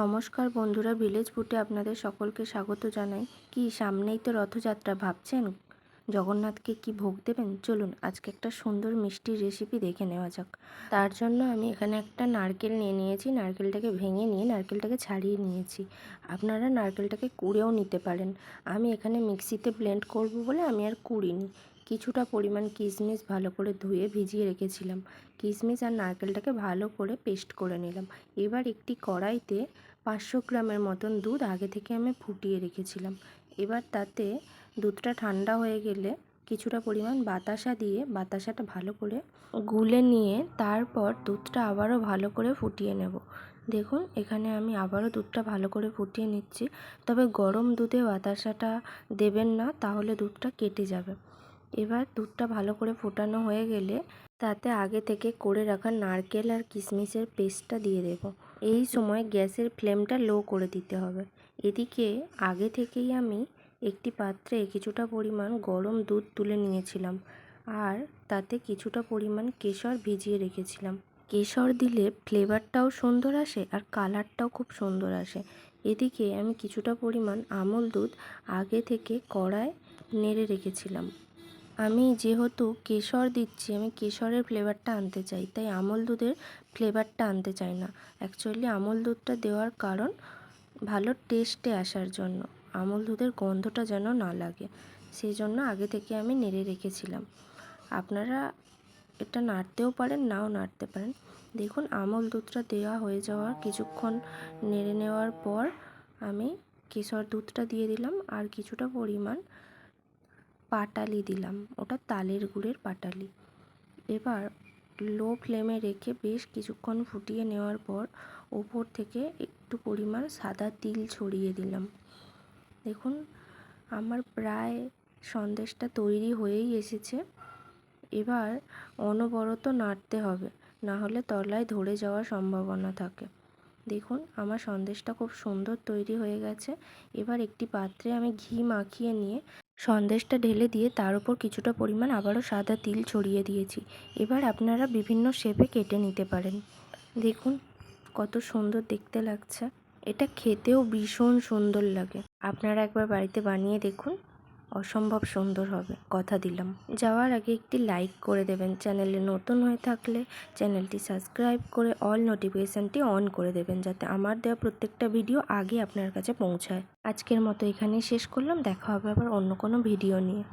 নমস্কার বন্ধুরা, ভিলেজ ফুটে আপনাদের সকলকে স্বাগত জানাই। কি সামনেই তো রথযাত্রা ভাবছেন? জগন্নাথকে কি ভোগ দেবেন? চলুন আজকে একটা সুন্দর মিষ্টির রেসিপি দেখে নেওয়া যাক। তার জন্য আমি এখানে একটা নারকেল নিয়ে নিয়েছি। নারকেলটাকে ভেঙে নিয়ে নারকেলটাকে ছাড়িয়ে নিয়েছি। আপনারা নারকেলটাকে কুড়েও নিতে পারেন। আমি এখানে মিক্সিতে ব্লেন্ড করব বলে আমি আর কুড়িনি। কিছুটা পরিমাণ কিশমিশ ভালো করে ধুয়ে ভিজিয়ে রেখেছিলাম। কিশমিশ আর নারকেলটাকে ভালো করে পেস্ট করে নিলাম। এবার একটি কড়াইতে পাঁচশো গ্রামের মতন দুধ আগে থেকে আমি ফুটিয়ে রেখেছিলাম। এবার তাতে দুধটা ঠান্ডা হয়ে গেলে কিছুটা পরিমাণ বাতাসা দিয়ে বাতাসাটা ভালো করে গুলে নিয়ে তারপর দুধটা আবারও ভালো করে ফুটিয়ে নেব। দেখুন, এখানে আমি আবারও দুধটা ভালো করে ফুটিয়ে নিচ্ছি। তবে গরম দুধে বাতাসাটা দেবেন না, তাহলে দুধটা কেটে যাবে। এবার দুধটা ভালো করে ফোটানো হয়ে গেলে তাতে আগে থেকে করে রাখা নারকেল আর কিশমিশের পেস্টটা দিয়ে দেব। এই সময় গ্যাসের ফ্লেমটা লো করে দিতে হবে। এদিকে আগে থেকেই আমি একটি পাত্রে কিছুটা পরিমাণ গরম দুধ তুলে নিয়েছিলাম আর তাতে কিছুটা পরিমাণ কেশর ভিজিয়ে রেখেছিলাম। কেশর দিলে ফ্লেভারটাও সুন্দর আসে আর কালারটাও খুব সুন্দর আসে। এদিকে আমি কিছুটা পরিমাণ আমল দুধ আগে থেকে কড়ায় নেড়ে রেখেছিলাম। আমি যেহেতু কেশর দিচ্ছি, আমি কেশরের ফ্লেভারটা আনতে চাই। তাই আমল দুধের ফ্লেভারটা আনতে চাই না। অ্যাকচুয়ালি আমল দুধটা দেওয়ার কারণ ভালো টেস্টে আসার জন্য। আমল দুধের গন্ধটা যেন না লাগে। সেই জন্য আগে থেকে আমি নেড়ে রেখেছিলাম। আপনারা এটা নাড়তেও পারেন, নাও নাড়তে পারেন। দেখুন, আমল দুধটা দেওয়া হয়ে যাওয়ার কিছুক্ষণ নেড়ে নেওয়ার পর আমি কেশর দুধটা দিয়ে দিলাম। আর কিছুটা পরিমাণ পাটালি দিলাম, ওটা তালের গুড়ের পাটালি। এবার লো ফ্লেমে রেখে বেশ কিছুক্ষণ ফুটিয়ে নেওয়ার পর ওপর থেকে একটু পরিমাণ সাদা তিল ছড়িয়ে দিলাম। দেখুন, আমার প্রায় সন্দেশটা তৈরি হয়েই এসেছে। এবার অনবরত নাড়তে হবে, না হলে তলায় ধরে যাওয়ার সম্ভাবনা থাকে। দেখুন, আমার সন্দেশটা খুব সুন্দর তৈরি হয়ে গেছে। এবার একটি পাত্রে আমি ঘি মাখিয়ে নিয়ে সন্দেশটা ঢেলে দিয়ে তার উপর কিছুটা পরিমাণ আবারও সাদা তিল ছড়িয়ে দিয়েছি। এবার আপনারা বিভিন্ন শেপে কেটে নিতে পারেন। দেখুন, কত সুন্দর দেখতে লাগছে। এটা খেতেও ভীষণ সুন্দর লাগে। আপনারা একবার বাড়িতে বানিয়ে দেখুন। অসম্ভব সুন্দর হবে, কথা দিলাম। যাওয়ার আগে একটি লাইক করে দেবেন চ্যানেলে নতুন হয়ে থাকলে চ্যানেলটি সাবস্ক্রাইব করে অল নোটিফিকেশানটি অন করে দেবেন যাতে আমার দেওয়া প্রত্যেকটা ভিডিও আগে আপনার কাছে পৌঁছায়। আজকের মতো এখানেই শেষ করলাম, দেখা হবে আবার অন্য কোনো ভিডিও নিয়ে।